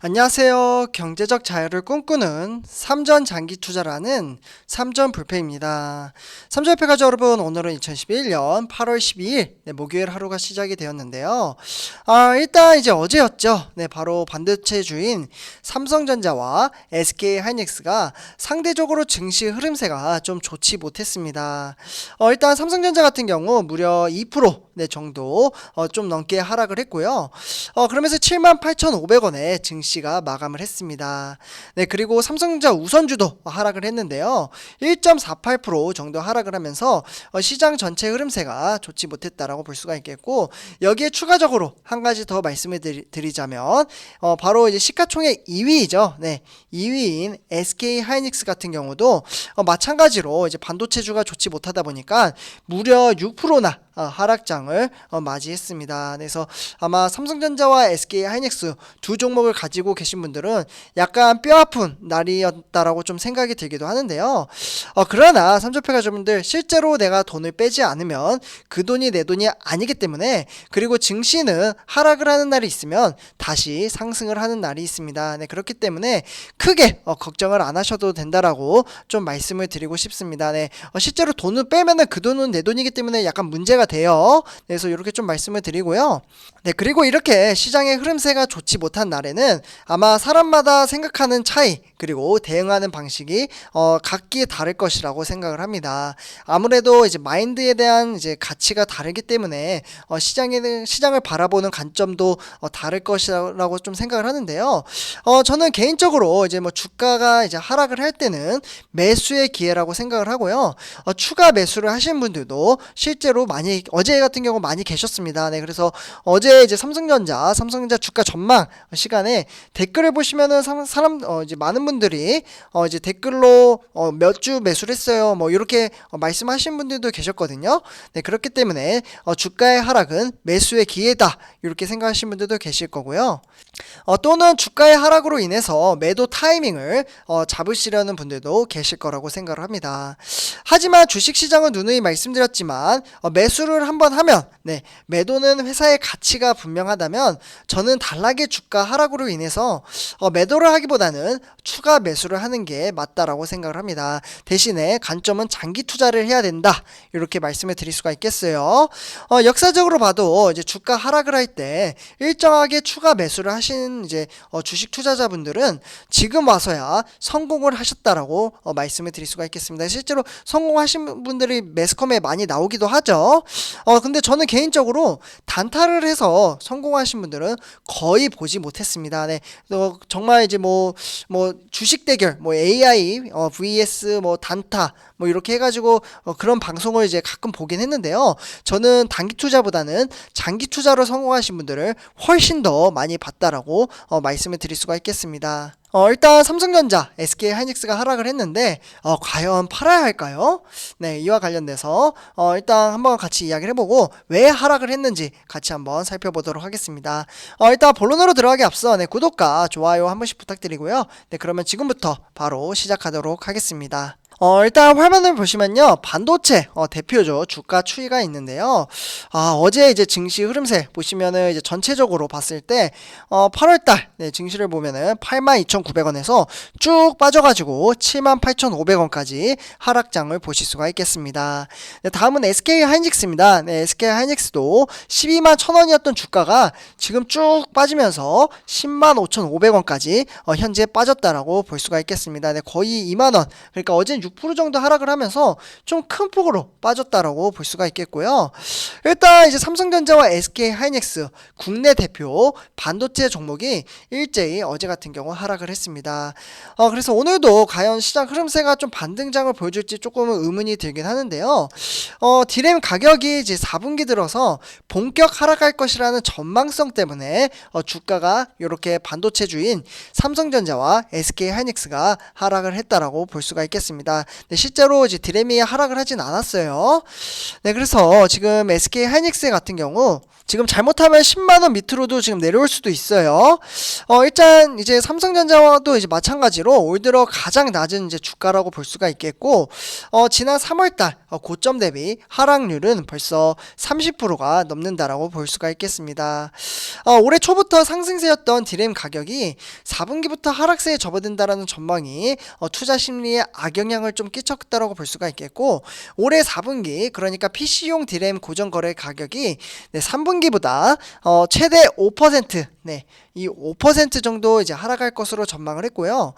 안녕하세요. 경제적 자유를 꿈꾸는 삼전 장기 투자라는 삼전 불패입니다. 삼전 불패 가족 여러분, 오늘은 2011년 8월 12일 네, 목요일 하루가 시작이 되었는데요. 아, 일단 이제 어제였죠. 네, 바로 반도체주인 삼성전자와 SK 하이닉스가 상대적으로 증시 흐름세가 좀 좋지 못했습니다. 어, 일단 삼성전자 같은 경우 무려 2% 네, 정도 어, 좀 넘게 하락을 했고요. 어, 그러면서 78,500원에 증시 가 마감을 했습니다. 네, 그리고 삼성전자 우선주도 하락을 했는데요. 1.48% 정도 하락을 하면서 어, 시장 전체 흐름세가 좋지 못했다라고 볼 수가 있겠고 여기에 추가적으로 한 가지 더 말씀을 드리, 드리자면 어, 바로 이제 시가총액 2위이죠. 네, 2위인 SK 하이닉스 같은 경우도 어, 마찬가지로 이제 반도체주가 좋지 못하다 보니까 무려 6%나 어, 하락장을 어, 맞이했습니다. 그래서 아마 삼성전자와 SK 하이닉스 두 종목을 가지고 계신 분들은 약간 뼈아픈 날이었다라고 좀 생각이 들기도 하는데요. 어, 그러나 삼조패 가족분들 실제로 내가 돈을 빼지 않으면 그 돈이 내 돈이 아니기 때문에 그리고 증시는 하락을 하는 날이 있으면 다시 상승을 하는 날이 있습니다. 네, 그렇기 때문에 크게 어, 걱정을 안 하셔도 된다라고 좀 말씀을 드리고 싶습니다. 네, 어, 실제로 돈을 빼면은 그 돈은 내 돈이기 때문에 약간 문제가 돼요. 네, 그래서 이렇게 좀 말씀을 드리고요. 네, 그리고 이렇게 시장의 흐름세가 좋지 못한 날에는 아마 사람마다 생각하는 차이 그리고 대응하는 방식이 어, 각기 다를 것이라고 생각을 합니다. 아무래도 이제 마인드에 대한 이제 가치가 다르기 때문에 어, 시장에 시장을 바라보는 관점도 어, 다를 것이라고 좀 생각을 하는데요. 어, 저는 개인적으로 이제 뭐 주가가 이제 하락을 할 때는 매수의 기회라고 생각을 하고요. 어, 추가 매수를 하신 분들도 실제로 많이 어제 같은 경우 많이 계셨습니다. 네, 그래서 어제 이제 삼성전자, 삼성전자 주가 전망 시간에 댓글을 보시면은 사- 사람 어, 이제 많은 분들이 어, 이제 댓글로 어, 몇 주 매수를 했어요. 뭐 이렇게 어, 말씀하신 분들도 계셨거든요. 네, 그렇기 때문에 어, 주가의 하락은 매수의 기회다. 이렇게 생각하시는 분들도 계실 거고요. 어, 또는 주가의 하락으로 인해서 매도 타이밍을 어, 잡으시려는 분들도 계실 거라고 생각을 합니다. 하지만 주식시장은 누누이 말씀드렸지만 어, 매수 를 한번 하면 네, 매도는 회사의 가치가 분명하다면 저는 단락의 주가 하락으로 인해서 어, 매도를 하기보다는 추가 매수를 하는 게 맞다라고 생각을 합니다. 대신에 관점은 장기 투자를 해야 된다. 이렇게 말씀을 드릴 수가 있겠어요. 어, 역사적으로 봐도 이제 주가 하락을 할 때 일정하게 추가 매수를 하신 이제 어, 주식 투자자분들은 지금 와서야 성공을 하셨다라고 어, 말씀을 드릴 수가 있겠습니다. 실제로 성공하신 분들이 매스컴에 많이 나오기도 하죠. 어, 근데 저는 개인적으로 단타를 해서 성공하신 분들은 거의 보지 못했습니다. 네. 어, 정말 이제 뭐, 뭐, 주식 대결, 뭐, AI, 어, vs 뭐, 단타, 뭐, 이렇게 해가지고, 어, 그런 방송을 이제 가끔 보긴 했는데요. 저는 단기 투자보다는 장기 투자로 성공하신 분들을 훨씬 더 많이 봤다라고, 어, 말씀을 드릴 수가 있겠습니다. 어, 일단 삼성전자, SK 하이닉스가 하락을 했는데 어, 과연 팔아야 할까요? 네, 이와 관련돼서 어, 일단 한번 같이 이야기를 해보고 왜 하락을 했는지 같이 한번 살펴보도록 하겠습니다. 어, 일단 본론으로 들어가기 앞서 네, 구독과 좋아요 한 번씩 부탁드리고요. 네, 그러면 지금부터 바로 시작하도록 하겠습니다. 어, 일단 화면을 보시면요. 반도체 어, 대표죠. 주가 추이가 있는데요. 아, 어제 이제 증시 흐름세 보시면은 이제 전체적으로 봤을 때 어, 8월 달 네, 증시를 보면은 82,900원에서 쭉 빠져 가지고 78,500원까지 하락장을 보실 수가 있겠습니다. 네, 다음은 SK 하이닉스입니다. 네, SK 하이닉스도 12만 1,000원이었던 주가가 지금 쭉 빠지면서 10만 5,500원까지 어, 현재 빠졌다라고 볼 수가 있겠습니다. 네, 거의 2만 원. 그러니까 어제 는 6% 정도 하락을 하면서 좀 큰 폭으로 빠졌다라고 볼 수가 있겠고요. 일단 이제 삼성전자와 SK 하이닉스 국내 대표 반도체 종목이 일제히 어제 같은 경우 하락을 했습니다. 어, 그래서 오늘도 과연 시장 흐름세가 좀 반등장을 보여줄지 조금은 의문이 들긴 하는데요. 어, 디램 가격이 이제 4분기 들어서 본격 하락할 것이라는 전망성 때문에 어, 주가가 이렇게 반도체주인 삼성전자와 SK 하이닉스가 하락을 했다라고 볼 수가 있겠습니다. 네, 실제로 이제 디램이 하락을 하진 않았어요. 네, 그래서 지금 SK 하이닉스 같은 경우 지금 잘못하면 10만 원 밑으로도 지금 내려올 수도 있어요. 어, 일단 이제 삼성전자와도 이제 마찬가지로 올 들어 가장 낮은 이제 주가라고 볼 수가 있겠고, 어, 지난 3월달 어, 고점 대비 하락률은 벌써 30%가 넘는다라고 볼 수가 있겠습니다. 어, 올해 초부터 상승세였던 디램 가격이 4분기부터 하락세에 접어든다라는 전망이 어, 투자 심리에 악영향을 좀 끼쳤다라고 볼 수가 있겠고 올해 4분기 그러니까 PC용 디램 고정 거래 가격이 네, 3분기보다 어, 최대 5% 네, 이 5% 정도 이제 하락할 것으로 전망을 했고요.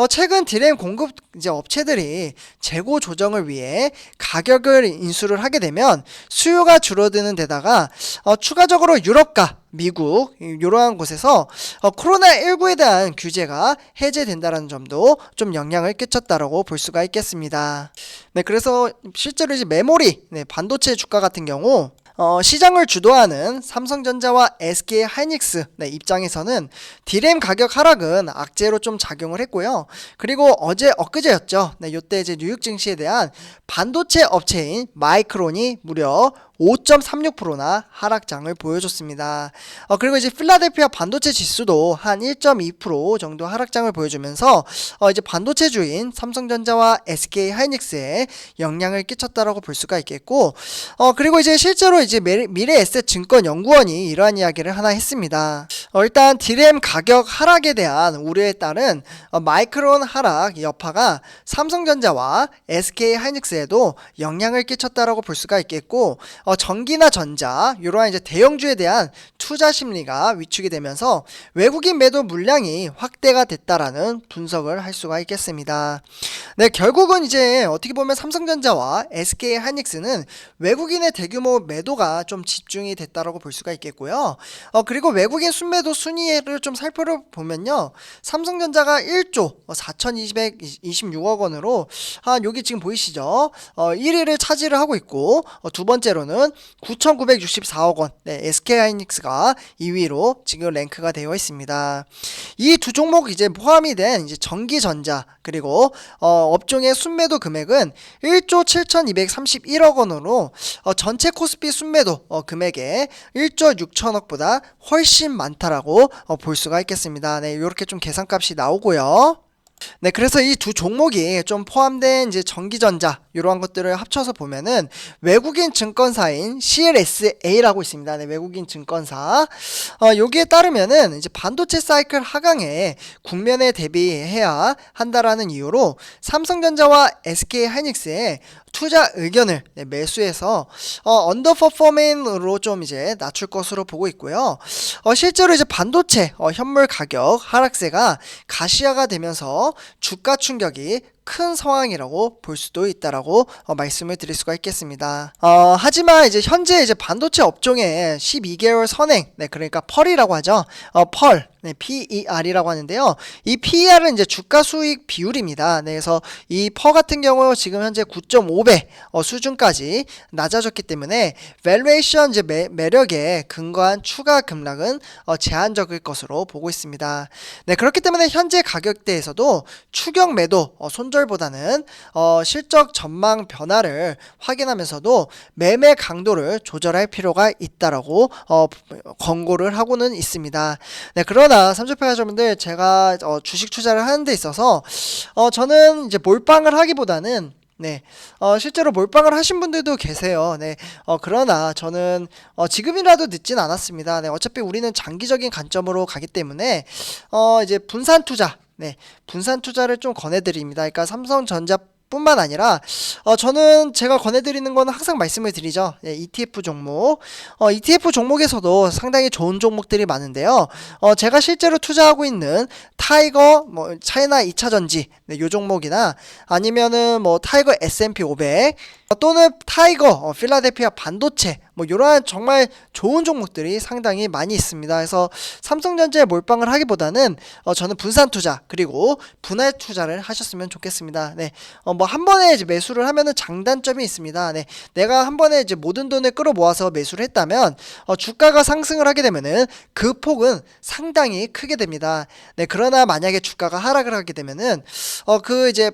어, 최근 디램 공급 이제 업체들이 재고 조정을 위해 가격을 인수를 하게 되면 수요가 줄어드는 데다가 어, 추가적으로 유럽과 미국 이러한 곳에서 어, 코로나19에 대한 규제가 해제된다는 점도 좀 영향을 끼쳤다라고 볼 수가 있겠습니다. 네, 그래서 실제로 이제 메모리, 네, 반도체 주가 같은 경우 어, 시장을 주도하는 삼성전자와 SK 하이닉스 네, 입장에서는 디램 가격 하락은 악재로 좀 작용을 했고요. 그리고 어제 엊그제였죠. 네, 이때 이제 뉴욕 증시에 대한 반도체 업체인 마이크론이 무려 5.36%나 하락장을 보여줬습니다. 어, 그리고 이제 필라델피아 반도체 지수도 한 1.2% 정도 하락장을 보여주면서 어, 이제 반도체 주인 삼성전자와 SK 하이닉스에 영향을 끼쳤다라고 볼 수가 있겠고, 어, 그리고 이제 실제로 이제 미- 미래에셋 증권 연구원이 이러한 이야기를 하나 했습니다. 어, 일단 디램 가격 하락에 대한 우려에 따른 어, 마이크론 하락 여파가 삼성전자와 SK 하이닉스에도 영향을 끼쳤다라고 볼 수가 있겠고, 어, 전기나 전자 이러한 이제 대형주에 대한 투자 심리가 위축이 되면서 외국인 매도 물량이 확대가 됐다라는 분석을 할 수가 있겠습니다. 네, 결국은 이제 어떻게 보면 삼성전자와 SK 하이닉스는 외국인의 대규모 매도가 좀 집중이 됐다라고 볼 수가 있겠고요. 어, 그리고 외국인 순매도 순위를 좀 살펴보면요. 삼성전자가 1조 4,226억 원으로 한 여기 지금 보이시죠? 어, 1위를 차지를 하고 있고 어, 두 번째로는 9,964억 원. 네, SK 하이닉스가 2위로 지금 랭크가 되어 있습니다. 이 두 종목 이제 포함이 된 이제 전기 전자 그리고 어, 업종의 순매도 금액은 1조 7,231억 원으로 어, 전체 코스피 순매도 어, 금액의 1조 6천억보다 훨씬 많다라고 어, 볼 수가 있겠습니다. 네, 이렇게 좀 계산값이 나오고요. 네, 그래서 이 두 종목이 좀 포함된 이제 전기전자 이러한 것들을 합쳐서 보면은 외국인 증권사인 CLSA라고 있습니다. 네, 외국인 증권사. 어, 여기에 따르면은 이제 반도체 사이클 하강에 국면에 대비해야 한다라는 이유로 삼성전자와 SK 하이닉스의 투자 의견을 네, 매수해서 어, 언더퍼포맨으로 좀 이제 낮출 것으로 보고 있고요. 어, 실제로 이제 반도체 어, 현물 가격 하락세가 가시화가 되면서 주가 충격이 큰 상황이라고 볼 수도 있다라고 어, 말씀을 드릴 수가 있겠습니다. 어, 하지만 이제 현재 이제 반도체 업종의 12개월 선행, 네 그러니까 펄이라고 하죠. 어, 펄, 네, PER이라고 하는데요. 이 PER은 이제 주가 수익 비율입니다. 네, 그래서 이 퍼 같은 경우 지금 현재 9.5배 어, 수준까지 낮아졌기 때문에 밸류에이션 이제 매, 매력에 근거한 추가 급락은 어, 제한적일 것으로 보고 있습니다. 네, 그렇기 때문에 현재 가격대에서도 추격 매도 어, 손절보다는 어, 실적 전망 변화를 확인하면서도 매매 강도를 조절할 필요가 있다라고 어, 권고를 하고는 있습니다. 네, 그 러나 삼주패 가족분들 제가 어, 주식 투자를 하는 데 있어서 어, 저는 이제 몰빵을 하기보다는 네, 어, 실제로 몰빵을 하신 분들도 계세요. 네, 어, 그러나 저는 어, 지금이라도 늦진 않았습니다. 네, 어차피 우리는 장기적인 관점으로 가기 때문에 어, 이제 분산 투자, 네, 분산 투자를 좀 권해드립니다. 그러니까 삼성전자 뿐만 아니라 어, 저는 제가 권해드리는 거는 항상 말씀을 드리죠. 예, ETF 종목. 어, ETF 종목에서도 상당히 좋은 종목들이 많은데요. 어, 제가 실제로 투자하고 있는 타이거, 뭐 차이나 2차 전지, 네, 요 종목이나 아니면은 뭐 타이거 S&P 500 어, 또는 타이거, 어, 필라델피아 반도체 뭐 이러한 정말 좋은 종목들이 상당히 많이 있습니다. 그래서 삼성전자에 몰빵을 하기보다는 어, 저는 분산 투자 그리고 분할 투자를 하셨으면 좋겠습니다. 네, 어, 뭐 한 번에 이제 매수를 하면은 장단점이 있습니다. 네, 내가 한 번에 이제 모든 돈을 끌어모아서 매수를 했다면 어, 주가가 상승을 하게 되면은 그 폭은 상당히 크게 됩니다. 네, 그러나 만약에 주가가 하락을 하게 되면은 어, 그 이제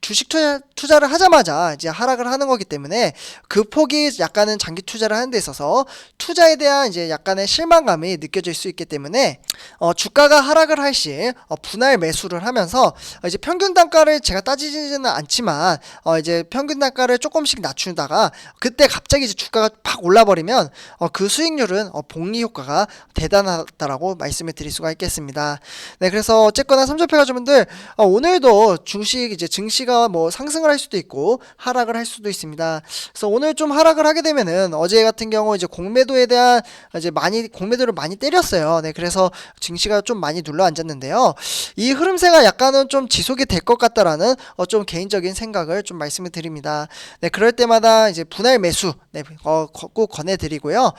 주식 투자, 투자를 하자마자 이제 하락을 하는 거기 때문에 그 폭이 약간은 장기 투자를 하는 데 있어서 투자에 대한 이제 약간의 실망감이 느껴질 수 있기 때문에 어, 주가가 하락을 할시 어, 분할 매수를 하면서 어, 이제 평균 단가를 제가 따지지는 않지만 어, 이제 평균 단가를 조금씩 낮추다가 그때 갑자기 이제 주가가 팍 올라버리면 어, 그 수익률은 어, 복리 효과가 대단하다라고 말씀을 드릴 수가 있겠습니다. 네, 그래서 어쨌거나 삼조패 가주분들 어, 오늘도 주식 이제 증시가 뭐 상승을 할 수도 있고 하락을 할 수도 있습니다. 그래서 오늘 좀 하락을 하게 되면은 어제 같은 경우 이제 공매도에 대한 이제 많이 공매도를 많이 때렸어요. 네, 그래서 증시가 좀 많이 눌러 앉았는데요. 이 흐름세가 약간은 좀 지속이 될 것 같다라는 어, 좀 개인적인 생각을 좀 말씀을 드립니다. 네, 그럴 때마다 이제 분할 매수 네, 어, 거- 꼭 권해드리고요.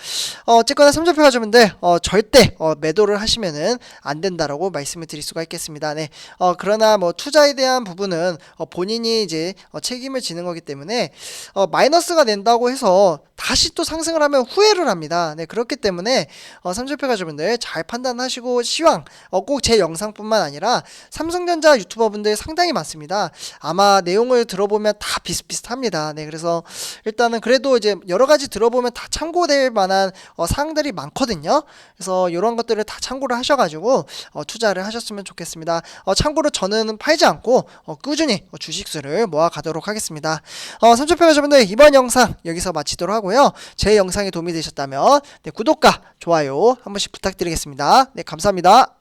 어, 어쨌거나 삼조표 가주분들 어, 절대 어, 매도를 하시면은 안 된다라고 말씀을 드릴 수가 있겠습니다. 네, 어, 그러나 뭐 투자에 대한 부분은 어, 본인이 이제 어, 책임을 지는 거기 때문에 어, 마이너스가 된다고 해서 다시 또 상승을 하면 후회를 합니다. 네, 그렇기 때문에 어, 삼조표 가주분들 잘 판단하시고 시황 어, 꼭 제 영상뿐만 아니라 삼성전자 유튜버분들 상당히 많습니다. 아마 내용을 들어보면 다 비슷비슷합니다. 네, 그래서 일단은 그래도 이제 여러 가지 들어보면 다 참고될 만한 어, 사항들이 많거든요. 그래서 이런 것들을 다 참고를 하셔가지고 어, 투자를 하셨으면 좋겠습니다. 어, 참고로 저는 팔지 않고 어, 꾸준히 어, 주식수를 모아 가도록 하겠습니다. 어, 삼촌표 여러분들 이번 영상 여기서 마치도록 하고요. 제 영상이 도움이 되셨다면 네, 구독과 좋아요 한 번씩 부탁드리겠습니다. 네, 감사합니다.